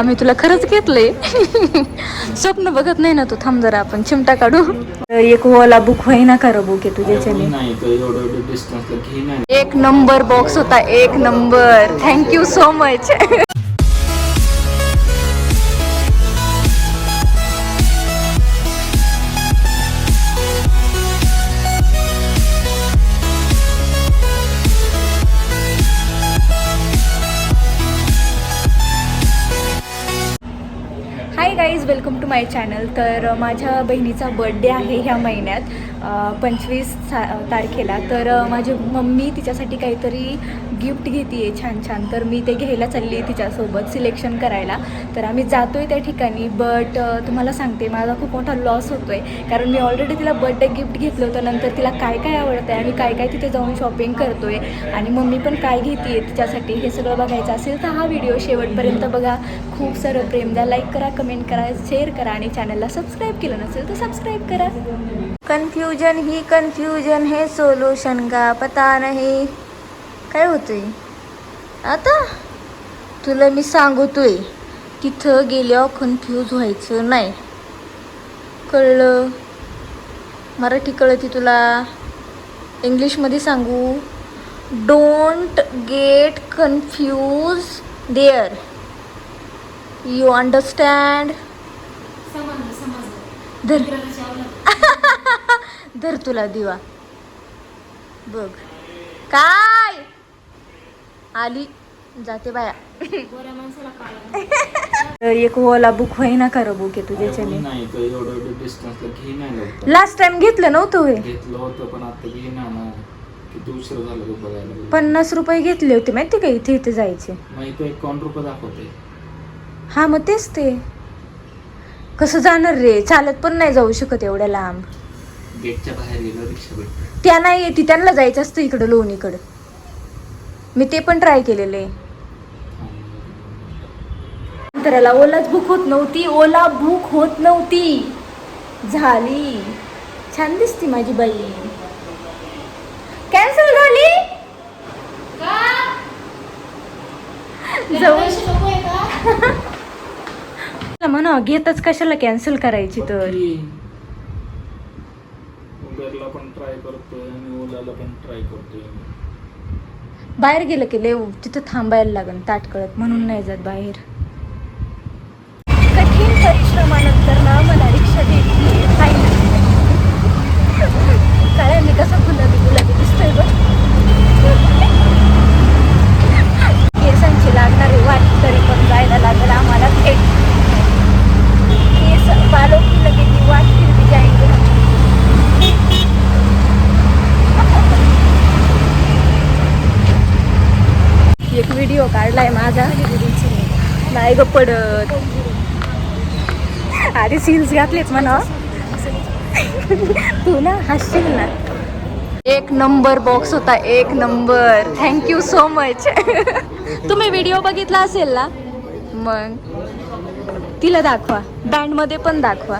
हा मी तुला खरंच घेतलंय. स्वप्न बघत नाही ना तू थांब जरा आपण चिमटा काढू. एक ओला बुक होईना का बुक आहे तुझ्याच्याने एक नंबर बॉक्स होता एक number thank you so much welcome to my channel. तर माझ्या बहिणीचा बड्डे आहे ह्या महिन्यात. पंचवीस तारखेला. तर माझी मम्मी तिच्यासाठी काहीतरी गिफ्ट घेते आहे छान छान. तर मी ते घ्यायला चालली आहे तिच्यासोबत सिलेक्शन करायला. तर आम्ही जातो आहे त्या ठिकाणी बट तुम्हाला सांगते माझा खूप मोठा लॉस होतो आहे कारण मी ऑलरेडी तिला बड्डे गिफ्ट घेतलं होतं. नंतर तिला काय काय आवडतं आहे आणि काय काय तिथे जाऊन शॉपिंग करतो आहे आणि मम्मी पण काय घेते आहे तिच्यासाठी हे सगळं बघायचं असेल तर हा व्हिडिओ शेवटपर्यंत बघा. खूप सारं प्रेम द्या. लाईक करा कमेंट करा शेअर करा आणि चॅनलला सबस्क्राईब केलं नसेल तर सबस्क्राईब करा. कन्फ्युजन ही कन्फ्युजन हे सोल्युशन का पता नाही. काय होतंय? आता तुला मी सांगतोय तिथं गेल्यावर कन्फ्यूज व्हायचं नाही. कळलं? मराठी कळती तुला? इंग्लिशमध्ये सांगू? Don't get confuse there you understand धर. धर तुला दिवा. बघ. काय? आली. जाते बाया. एक ओला बुक होईना का बुक आहे तुझ्याच्याने नाही तर एवढं एवढं डिस्टन्सला घे नाही लवकर. लास्ट टाइम घेतलं नव्हतं होय? घेतलं होतं पण आता घे ना ना. किती उशीर झाला तो बघायला. पन्नास रुपये घेतले होते माहिती का? इथे इथे जायचे. मग इथं एकावन्न रुपये दाखवते. हा मग तेच ते. कसं जाणार रे? चालत पण नाही जाऊ शकत एवढ्या लांब. गेटच्या बाहेर गेलं रिक्षा भेटते. त्या नाही येते त्यांना जायचं असतं इकडं लोणीकडं. मी ते पण ट्राय केलेलं. आहे नंतरला ओलाच बुक होत नव्हती ओला बुक होत नव्हती. झाली. छान दिसती माझी बाई. कॅन्सल झाली? जवळ म्हणा घेतच कशाला कॅन्सल करायची तर? उबरला पण ट्राय करतोय आणि ओलाला पण ट्राय करतोय. बाहेर गेलं की लेव तिथं थांबायला लागन ताट कळत म्हणून नाही जात बाहेर. कठीण परिश्रमानंतर ना मला रिक्षा देते फायनल काय मी कसं गुलाबी गुलाबी दिसतोय बघ. केसांची लागणारी वाट तरी पण जायला लागेल आम्हाला थेट केस बालों की लगे ती वाट फिर भी जाएंगे हम एक व्हिडिओ माझा. नाही ग पडत. अरे सील्स घातलेच म्हणा. तू ना हसशील ना. एक नंबर बॉक्स होता एक number. Thank you so much तुम्ही व्हिडिओ बघितला असेल ना? मग. तिला दाखवा. बँडमध्ये पण दाखवा.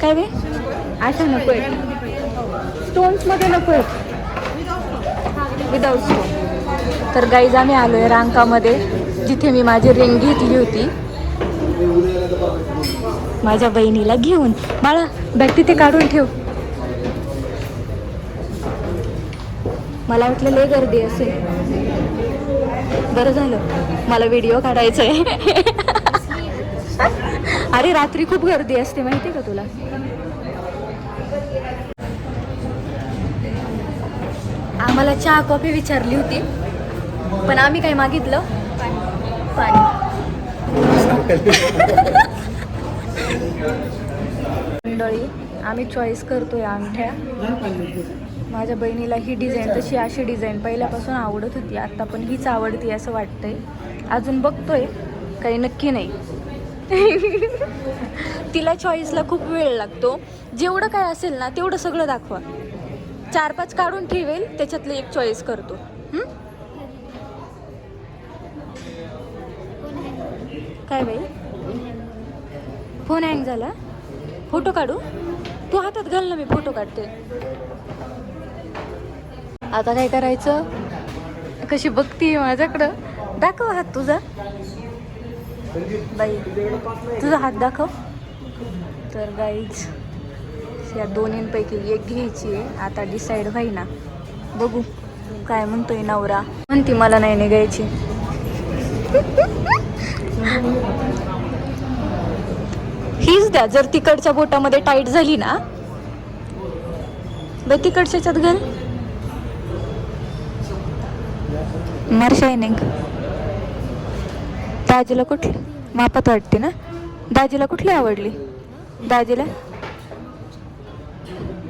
काय रे? अशा नको स्टोन्समध्ये नको विदाऊट स्टोन तर गाईज आम्ही आलो आहे रांकामध्ये. जिथे मी माझी रिंग घेतली होती. माझ्या बहिणीला घेऊन. बाळा बॅग तिथे काढून ठेव. मला वाटलं लय गर्दी असेल. बरं झालं. मला व्हिडिओ काढायचा आहे अरे रात्री खूप गर्दी असते. माहिती का तुला? आम्हाला चहा कॉफी विचारली होती. पण आम्ही काय मागितलं. मंडळी आम्ही चॉईस करतोय अंगठ्या. माझ्या बहिणीला ही डिझाईन तशी अशी डिझाईन पहिल्यापासून आवडत होती आत्ता पण हीच आवडती असं वाटतंय. अजून बघतोय काही नक्की नाही. तिला चॉईसला खूप वेळ लागतो. जेवढं काय असेल ना तेवढं सगळं दाखवा. चार पाच काढून ठेवेल त्याच्यातले एक चॉईस करतो. काय बाई? फोन हँग झाला. फोटो काढू? तू हातात घाल ना मी फोटो काढते. आता काय करायचं? कशी बघती माझ्याकडं. दाखव हात तुझा. बाई तुझा हात दाखव. तर गाईज या दोन्हींपैकी एक घ्यायची आहे. आता डिसाईड व्हाय ना बघू. काय म्हणतोय नवरा? म्हणती मला नाही निघायची. हीच द्या. जर तिकडच्या बोटामध्ये टाईट झाली ना बाई तिकडच्या ह्याच्यात घाल मार शायनिंग दाजीला कुठली? मापात वाटते ना? दाजीला कुठली आवडली? दाजीला?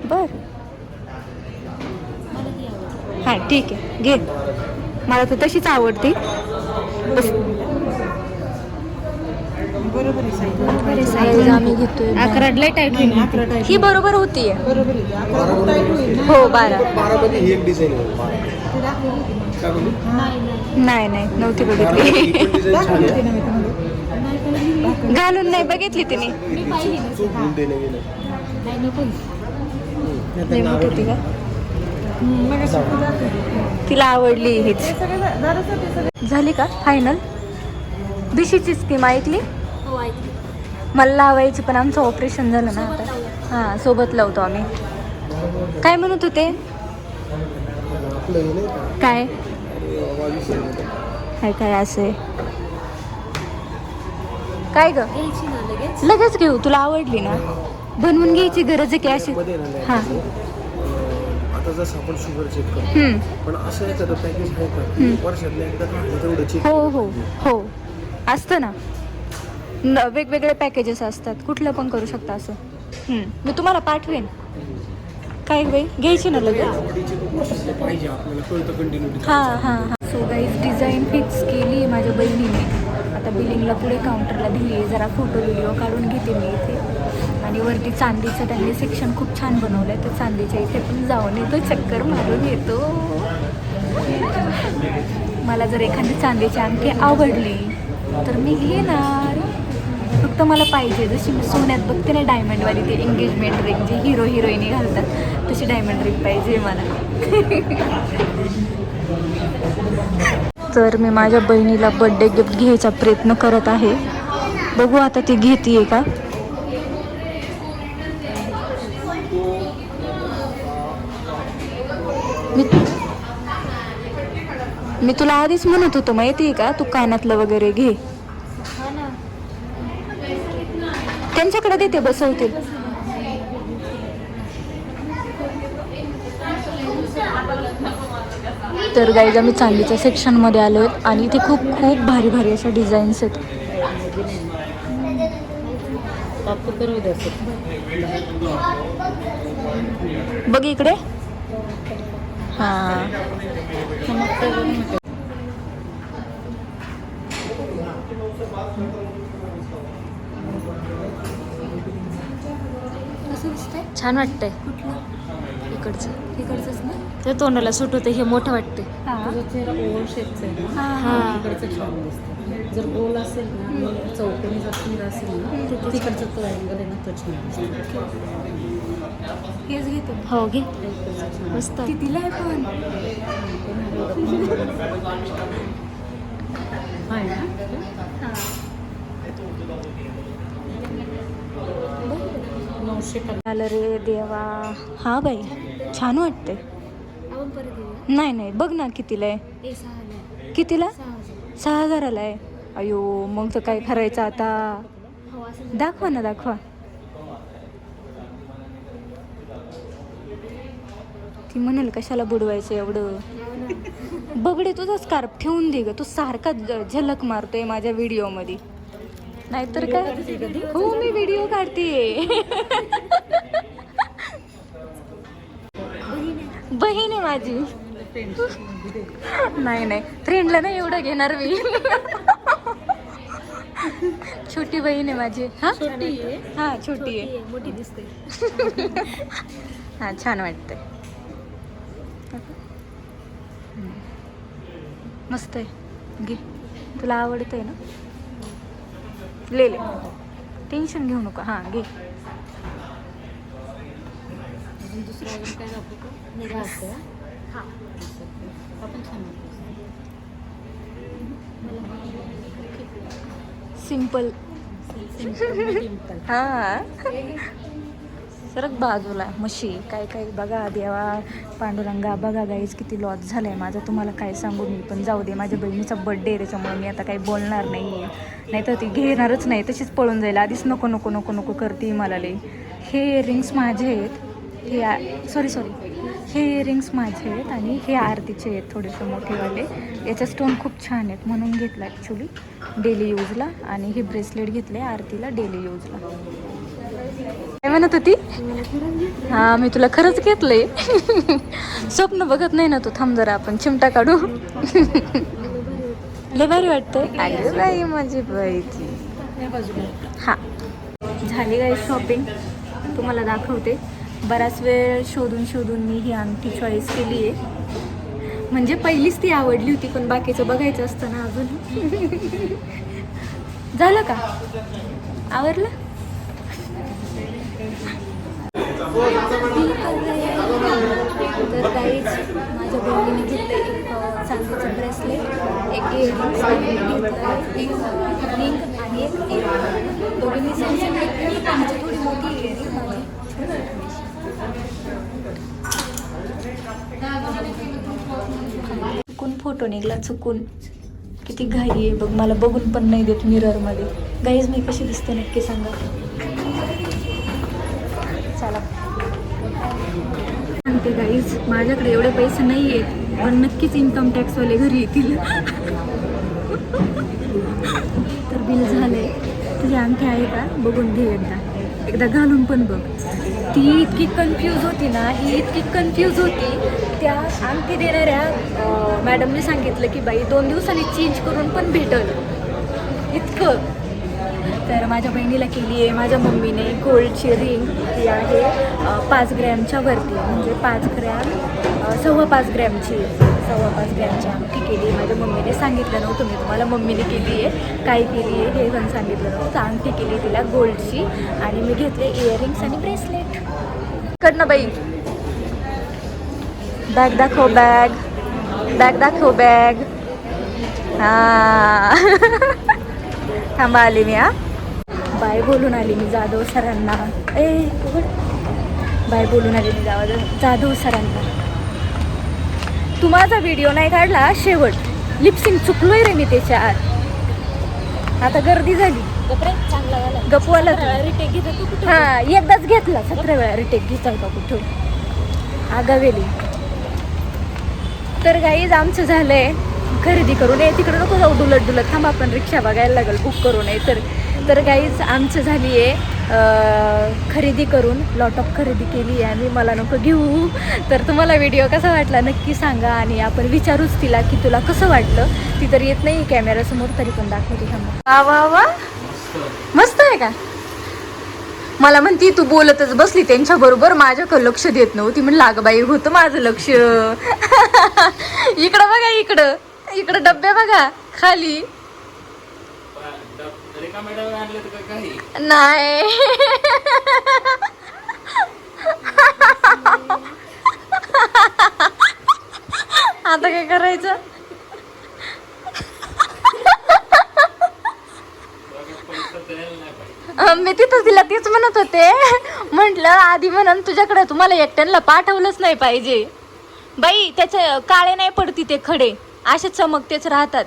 बर. हा ठीक आहे. घे. मला तर तशीच आवडते. बस. बरोबर आहे साईज साईज आम्ही घेतोय. टाईट अकरा टाईट ही बरोबर बरोबर आहे अकरा खूप टाईट होईल ना. हो बारा. बारामध्ये ही एक डिझाईन होती? नाही नाही. नव्हती बघितली. होती घालून नाही बघितली तिने. होती का. तिला आवडली हीच. हे झाली का? फायनल दिशीची स्कीम ऐकली मला लावायची पण आमचं ऑपरेशन झालं ना आता. हां सोबत लावतो आम्ही. काय म्हणत होते? काय. काय काय असे काय ग? लगेच. घेऊ तुला आवडली ना? बनवून घ्यायची गरज आहे की अशी? हां. अं, आता जसं आपण शुगर चेक करतो हम्म. पण असं एखादं पॅकेज आहे का? वर्षातल्या एकदा काढलं तेवढं चेक हो हो हो. असतं ना. न वेगवेगळे पॅकेजेस असतात. कुठलं पण करू शकता असं. हम्म. मी तुम्हाला पाठवेन. काय बाई? घ्यायची ना लगेच. पाहिजे आपल्याला कळतं कंटिन्युटी हां हां हां. सो गाईज डिझाईन फिक्स केली माझ्या बहिणीने. आता बिलिंगला पुढे काउंटरला दिली जरा फोटो व्हिडिओ काढून घेते मी इथे. आणि वरती चांदीचं त्यांनी सेक्शन खूप छान बनवलं आहे तर चांदीच्या इथे पण जाऊन येतो. चक्कर मारून येतो. मला जर एखादी चांदीची अंगठी आवडली तर मी घेणार. फक्त मला पाहिजे. जशी मी सोन्यात बघते ना डायमंडवाली ते एंगेजमेंट रिंग जी हिरो हिरोईनी घालतात तशी डायमंड रिंग पाहिजे मला. तर मी माझ्या बहिणीला बड्डे गिफ्ट घ्यायचा प्रयत्न करत आहे. बघू आता ती घेते का? मी मी तुला आधीच म्हणत होतो माहिती आहे का? तू कानातलं वगैरे घे. त्यांच्याकडे देते बसवतील तर गाईज आम्ही चांदीच्या सेक्शनमध्ये आलो आहेत आणि इथे खूप खूप भारी भारी अशा डिझाईन्स आहेत. बघ इकडे. हां. छान वाटतंय. इकडचं. इकडचंच ना? ते तोंडाला सुट होते हे मोठं वाटते तुझा चेहरा ओव्हल शेपचा आहे ना? हां इकडचं छान दिसतं जर गोल असेल ना चौकोनी जर चेहरा असेल ना तिकडचा तो अँगल आहे ना तो छान दिसतो हेच घेतो हो घे. मस्त. कितीला आहे पण. आहे ना? आलं रे देवा. हा बाई छान वाटते नाही नाही बघ ना कितीला आहे. कितीला? सहा हजाराला आहे. अयो मग तर काय करायचं आता? दाखवा ना दाखवा. ती म्हणेल कशाला बुडवायचं एवढं? बघडे तुझा स्कार्फ ठेवून दे ग. तू सारखा झलक मारतोय माझ्या व्हिडिओमध्ये नाहीतर काय? हो मी व्हिडिओ काढते बहीण आहे माझी. नाही नाही. फ्रेंडला नाही एवढं घेणार मी. छोटी बहीण आहे माझी. हा? हा छोटी आहे. मोठी दिसते. हा छान वाटतंय. मस्त आहे. घे. तुला आवडतंय ना? ले ले टेन्शन घेऊ नका. हां घे. राहतं हा सरक बाजूला म्हशी काय काय बघा देवा पांडुरंगा बघा गाईज किती लॉस आहे माझा. तुम्हाला काय सांगू मी पण जाऊ दे माझ्या बहिणीचा बड्डे आहे त्याच्यामुळे मी आता काही बोलणार नाही आहे नाहीतर ती घेणारच नाही तशीच पळून जाईल. आधीच नको नको नको नको करते मला लई. हे इयरिंग्स माझे आहेत. हे सॉरी सॉरी हे इयरिंग्स माझे आहेत आणि हे आरतीचे आहेत थोडेसे मोठेवाले. याचे स्टोन खूप छान आहेत म्हणून घेतला ॲक्च्युली डेली यूजला आणि हे ब्रेसलेट घेतले आरतीला डेली यूजला काय म्हणत होती? हा मी तुला खरंच घेतलंय. स्वप्न बघत नाही ना तू थांब जरा आपण चिमटा काढू. लय भारी वाटतंय. बाई माझी बाई ती हा. झाली काय शॉपिंग? तुम्हाला दाखवते. बराच वेळ शोधून शोधून मी ही अंगठी चॉईस केली आहे म्हणजे पहिलीच ती आवडली होती पण बाकीचं बघायचं असतं ना अजून. झालं का? आवडलं तर काहीच माझ्या बहिणीने घेतलं एक चांदीचं ब्रेसलेट एक इयरिंग्स आणि एक रिंग आणि एक इयरिंग दोघींनी सेम घेतली आमची थोडी मोठी इयरिंग माझी चुकून फोटो निघला चुकून. किती घाई आहे बघ मला बघून पण नाही देत मिररमध्ये गाईज मी कशी दिसते नक्की सांगा चला सांगते गाईज माझ्याकडे एवढे पैसे नाही आहेत पण नक्कीच इन्कम टॅक्सवाले घरी येतील. तर बिल झाले तुझी अंगठी आहे का? बघून घे एकदा. एकदा घालून पण बघ. ती इतकी कन्फ्यूज होती ना ही इतकी कन्फ्यूज होती. त्या अंगठी देणाऱ्या मॅडमने सांगितलं की बाई दोन दिवसांनी चेंज करून पण भेटल. इतकं. तर माझ्या बहिणीला केली आहे माझ्या मम्मीने गोल्डची रिंग ती आहे पाच ग्रॅमच्या वरती म्हणजे पाच ग्रॅम सव्वा पाच ग्रॅमची सव्वा पाच ग्रॅमची अंगठी केली माझ्या मम्मीने सांगितलं नव्हतं मी तुम्हाला मम्मीने केली आहे काय केली आहे हे पण सांगितलं नव्हतं. अंगठी केली तिला गोल्डची आणि मी घेतले इयरिंग्स आणि ब्रेसलेट कडनं बाई. बॅग दाखव बॅग बॅग दाखव बॅग हां. थांबा आली मी हा. बाय बोलून आली मी जाधव सरांना. ए. बाय बोलून आली मी जाधव जाधव सरांना. तू माझा व्हिडिओ नाही काढला शेवट. लिपसिंग चुकलोय रे मी त्याच्या आत. आता गर्दी झाली. गपवाला. रिटेक घेतो हा एकदाच घेतला. सतरा वेळा रिटेक घेताल का कुठं आगावेली. तर गाईज आमचं झालंय खरेदी करून. ये तिकडे नको जाऊ डुलत डुलत थांबा आपण रिक्षा बघायला लागेल. बुक करू नये तर तर गाईज आमचं झाली आहे खरेदी करून लॉट ऑफ खरेदी केली आहे आम्ही मला नको घेऊ. तर तुम्हाला व्हिडिओ कसा वाटला नक्की सांगा आणि आपण विचारूच तिला की तुला कसं वाटलं. ती तर येत नाही कॅमेरासमोर तरी पण दाखवते थांबा. वा वा वा. मस्त आहे का? मला म्हणती तू बोलतच बसली त्यांच्या बरोबर माझ्याकडे लक्ष देत नव्हती. म्हणलं लाग बाई होतं माझं लक्ष. इकडं बघा इकडं. इकडं डब्बे बघा खाली रिकामे डबे आणले तर का काही नाही. आता काय करायचं? मी तिथं तिला तेच म्हणत होते. म्हटलं आधी म्हणून तुझ्याकडे तुम्हाला एकट्याला पाठवलंच नाही पाहिजे. बाई त्याचे काळे नाही पडती ते खडे. असे चमकतेच राहतात.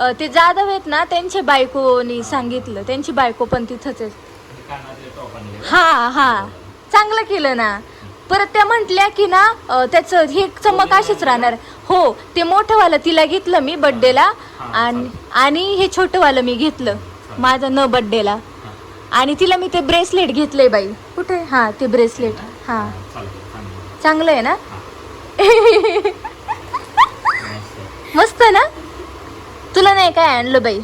अं, ते जाधव आहेत ना त्यांच्या बायकोनी सांगितलं. त्यांची बायको पण तिथंच आहे. कानातले टॉप आणले हा हा. चांगलं केलं ना. परत त्या म्हटल्या की ना अं, त्याचं हे चमक अशीच राहणार. हो ते मोठंवालं तिला घेतलं मी बड्डेला आणि आणि हे छोटंवालं मी घेतलं. माझं न बड्डेला आणि तिला मी ते ब्रेसलेट घेतलंय बाई. कुठे? हा ते ब्रेसलेट हा. चालतं चांगलं चांगलं आहे ना? मस्त मस्त ना? तुला नाही काय आणलं बाई?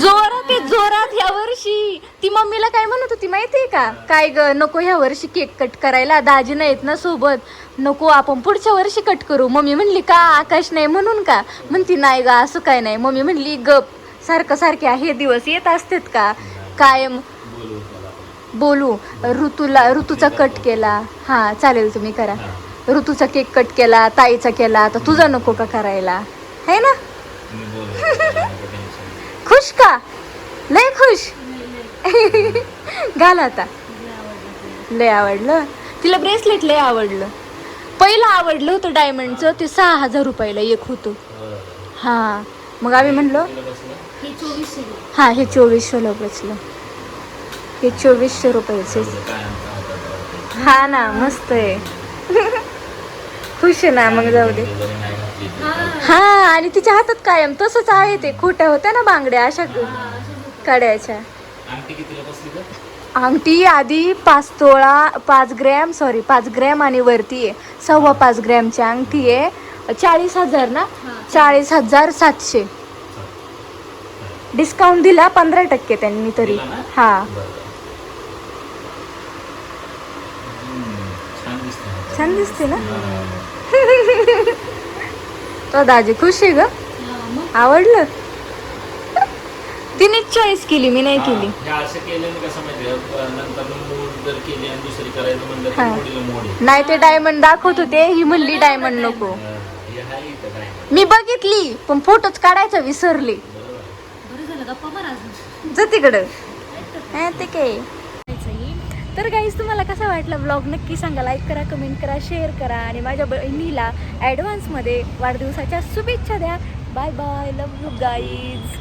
जोरात जोरात ह्या वर्षी. ती मम्मीला काय म्हणत होती माहितीये का? काय ग नको ह्या वर्षी केक कट करायला दाजी नाहीत ना सोबत. नको आपण पुढच्या वर्षी कट करू. मम्मी म्हणली का आकाश नाही? म्हणून का? म्हणती नाही ग असं काय नाही. मम्मी म्हणली गप सारखं सारखे हे दिवस येत असतात का? कायम बोलू. बोलू ऋतूला ऋतूचा कट केला. हा चालेल तुम्ही करा. ऋतूचा केक कट केला ताईचा केला आता तुझा नको का करायला? है ना? खुश का? लय खुश? घाल आता. लय आवडलं. तिला ब्रेसलेट लय आवडलं. पहिलं आवडलं होतं डायमंडचं ते सहा हजार रुपयाला एक होतं. हां. मग आम्ही म्हणलो हे चोवीसशे हां चोवीसशेला बसलं. हे चोवीसशे रुपयाचे हा ना मस्त आहे. खुश आहे ना मग जाऊ दे. हा आणि तिच्या हातात कायम तसंच आहे ते. खोट्या होत्या ना बांगड्या अशा काढायच्या अंगठी कितीला बसली का अंगठी आधी पाच तोळा पाच ग्रॅम सॉरी पाच ग्रॅम आणि वरती आहे. सव्वा पाच ग्रॅमची अंगठी आहे. चाळीस हजार ना? चाळीस हजार सातशे. डिस्काउंट दिला पंधरा टक्के त्यांनी तरी? हा. छान दिसते ना? तो दाजी खुश आहे ग? आवडलं? तिने चॉईस केली मी नाही केली. नाही ते डायमंड दाखवत होते ही म्हणली डायमंड नको. हे. मी बघितली पण फोटोच काढायचा विसरले. बरोबर. बरं झालं गप्पा मारा अजून. जा तिकडं. हा, ते काय? तर गाईज तुम्हाला कसा वाटला ब्लॉग नक्की सांगा. लाईक करा कमेंट करा शेअर करा आणि माझ्या बहिणीला ॲडव्हान्समध्ये वाढदिवसाच्या शुभेच्छा द्या. Bye bye love you guys